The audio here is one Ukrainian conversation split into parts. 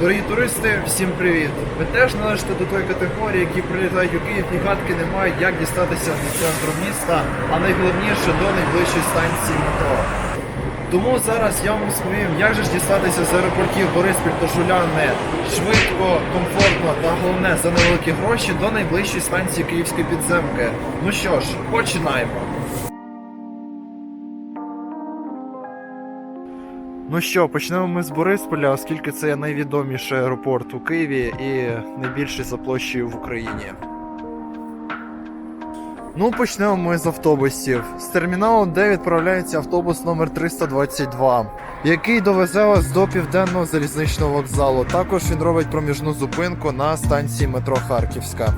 Дорогі туристи, всім привіт! Ви теж належите до тої категорії, які прилітають у Київ і гадки не мають, як дістатися до центру міста, а найголовніше до найближчої станції метро. Тому зараз я вам розповім, як же ж дістатися з аеропортів Бориспіль та Жуляни швидко, комфортно та головне за невеликі гроші до найближчої станції Київської підземки. Ну що ж, починаємо. Ну що, почнемо ми з Борисполя, оскільки це найвідоміший аеропорт у Києві і найбільший за площею в Україні. Ну, почнемо ми з автобусів. З терміналу, де відправляється автобус номер 322, який довезе вас до південного залізничного вокзалу. Також він робить проміжну зупинку на станції метро Харківська.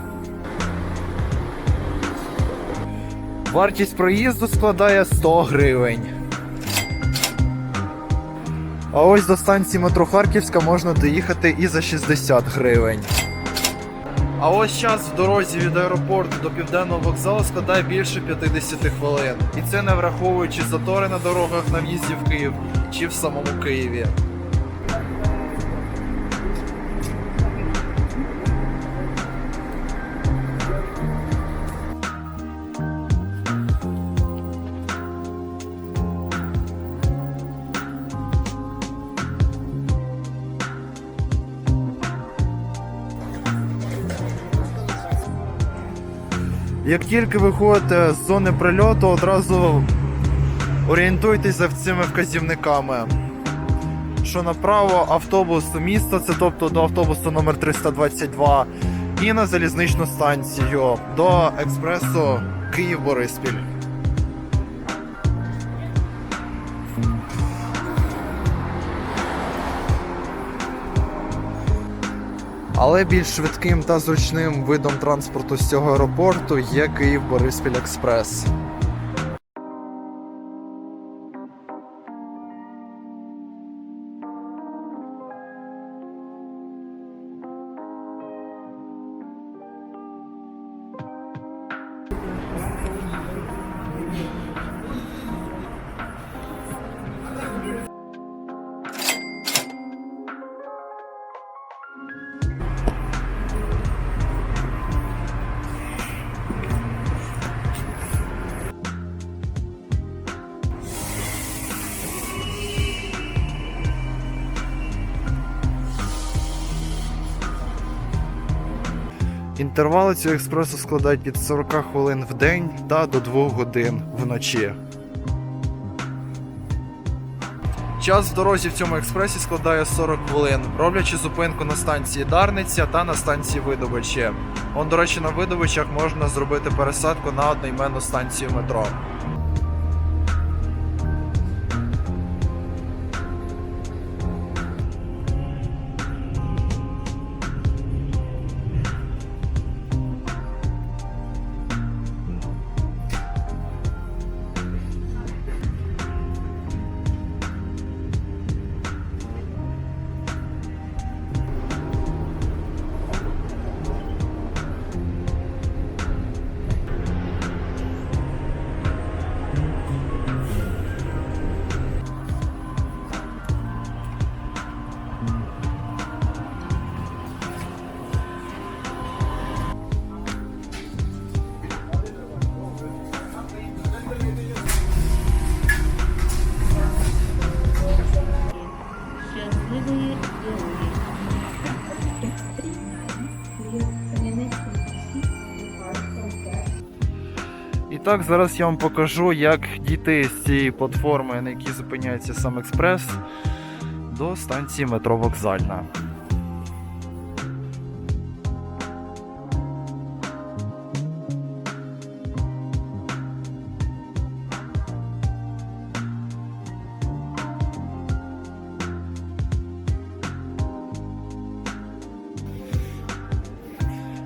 Вартість проїзду складає 100 гривень. А ось до станції метро Харківська можна доїхати і за 60 гривень. А ось час в дорозі від аеропорту до південного вокзалу складає більше 50 хвилин. І це не враховуючи затори на дорогах на в'їзді в Київ чи в самому Києві. Як тільки виходите з зони прильоту, одразу орієнтуйтеся за цими вказівниками. Що направо автобус міста, це тобто до автобусу номер 322, і на залізничну станцію до експресу Київ-Бориспіль. Але більш швидким та зручним видом транспорту з цього аеропорту є Київ-Бориспіль Експрес. Інтервали цього експресу складають від 40 хвилин в день та до 2 годин вночі. Час в дорозі в цьому експресі складає 40 хвилин, роблячи зупинку на станції Дарниця та на станції видобичі. Он, до речі, на видовичах можна зробити пересадку на одноіменну станцію метро. Так, зараз я вам покажу, як дійти з цієї платформи, на якій зупиняється сам експрес, до станції метро Вокзальна.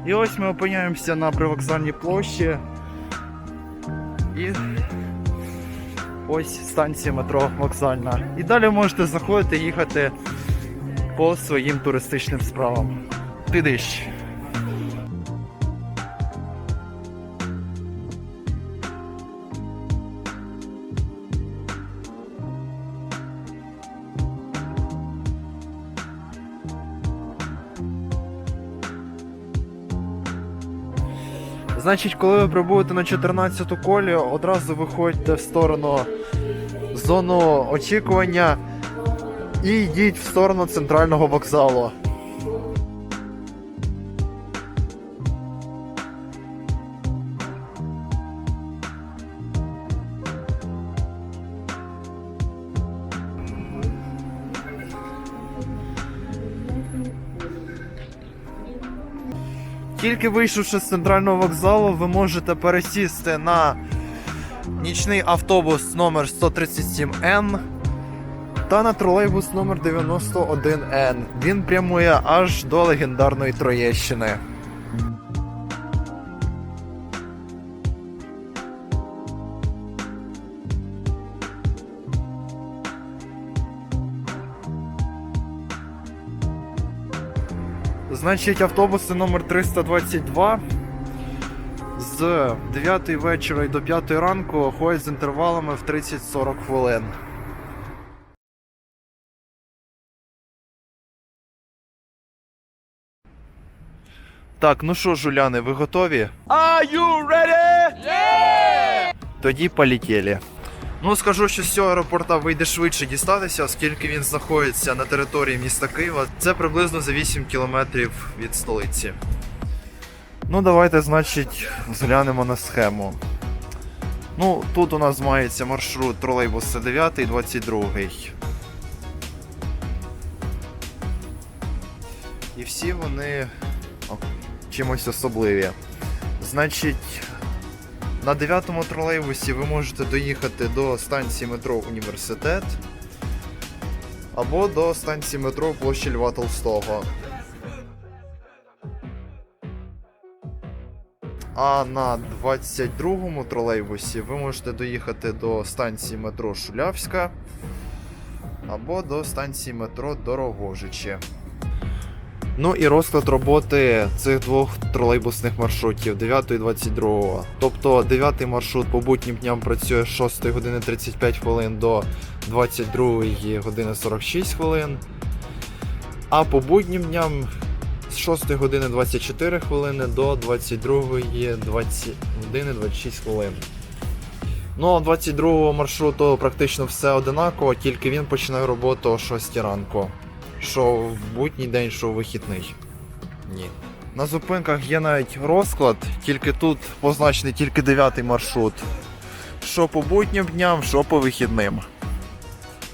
І ось ми опиняємося на привокзальній площі. Ось станція метро вокзальна. І далі можете заходити їхати по своїм туристичним справам. Тидищ. Значить, коли ви прибудете на 14-ту колію, одразу виходьте в сторону зону очікування і йдіть в сторону центрального вокзалу. Тільки вийшовши з центрального вокзалу, ви можете пересісти на нічний автобус номер 137 н та на тролейбус номер 91 н Він прямує аж до легендарної Троєщини. Значить, автобуси номер 322 з 9 вечора і до 5 ранку ходять з інтервалами в 30-40 хвилин. Так, ну що, жуляни, ви готові? Are you ready? Yeah! Тоді полетіли. Ну, скажу, що з цього аеропорта вийде швидше дістатися, оскільки він знаходиться на території міста Києва. Це приблизно за 8 кілометрів від столиці. Ну, давайте, значить, зглянемо на схему. Ну, тут у нас мається маршрут тролейбуса 9 і 22. І всі вони чимось особливі. Значить, на 9-му тролейбусі ви можете доїхати до станції метро Університет або до станції метро площі Льва Толстого. А на 22-му тролейбусі ви можете доїхати до станції метро Шулявська або до станції метро Дорогожичі. Ну і розклад роботи цих двох тролейбусних маршрутів 9 і 22. Тобто 9 маршрут по буднім дням працює з 6 години 35 хвилин до 22 години 46 хвилин. А по буднім дням з 6 години 24 хвилини до 22 20 години 26 хвилин. Ну, а 22 маршруту практично все одинаково, тільки він починає роботу о 6 ранку. Що в будній день, що в вихідний. Ні. На зупинках є навіть розклад, тільки тут позначений тільки 9 маршрут. Що по буднім дням, що по вихідним.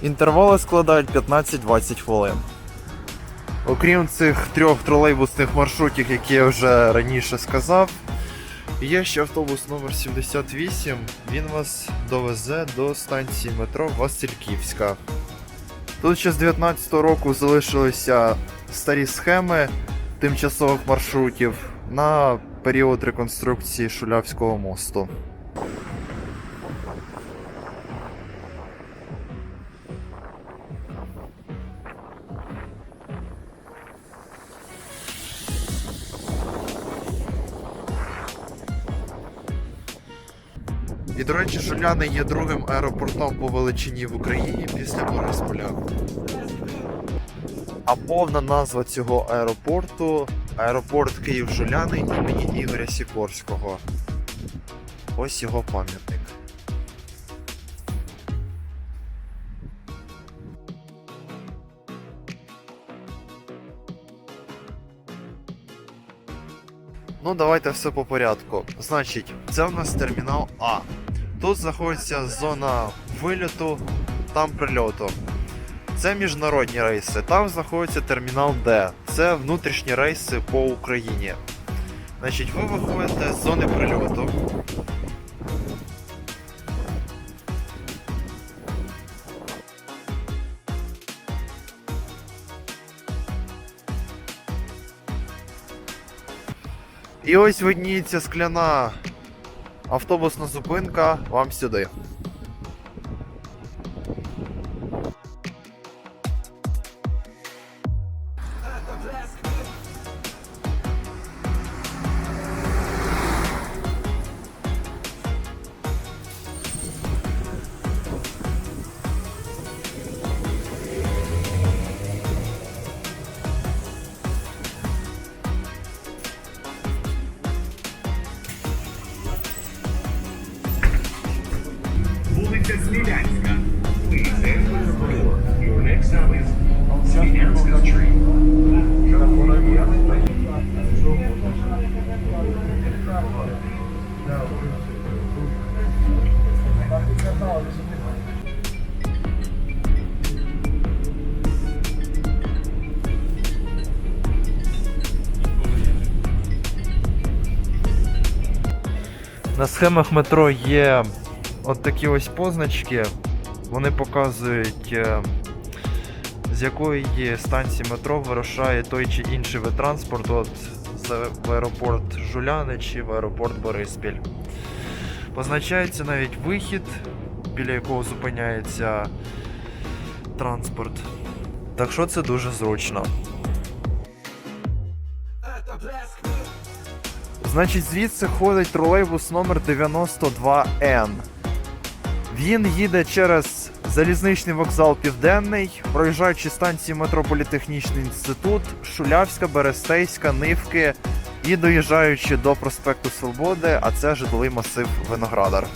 Інтервали складають 15-20 хвилин. Окрім цих трьох тролейбусних маршрутів, які я вже раніше сказав, є ще автобус номер 78. Він вас довезе до станції метро Васильківська. Тут ще з 19 року залишилися старі схеми тимчасових маршрутів на період реконструкції Шулявського мосту. До є другим аеропортом по величині в Україні після Борисполя. А повна назва цього аеропорту аеропорт Київ-Жуляни імені Ігоря Сікорського. Ось його пам'ятник. Ну, давайте все по порядку. Значить, це у нас термінал А. Тут знаходиться зона вильоту, там прильоту. Це міжнародні рейси. Там знаходиться термінал Д. Це внутрішні рейси по Україні. Значить, ви виходите з зони прильоту. І ось видніється скляна автобусна зупинка вам сюди. Смілянська. Please enter the door. Your next stop is Смілянська Street. На схемах метро є от такі ось позначки. Вони показують, е, з якої станції метро вирушає той чи інший вид транспорту от в аеропорт Жуляни чи в аеропорт Бориспіль. Позначається навіть вихід, біля якого зупиняється транспорт. Так що це дуже зручно. Значить, звідси ходить тролейбус номер 92Н. Він їде через залізничний вокзал Південний, проїжджаючи станції Метрополітехнічний інститут, Шулявська, Берестейська, Нивки і доїжджаючи до проспекту Свободи, а це житловий масив Виноградар.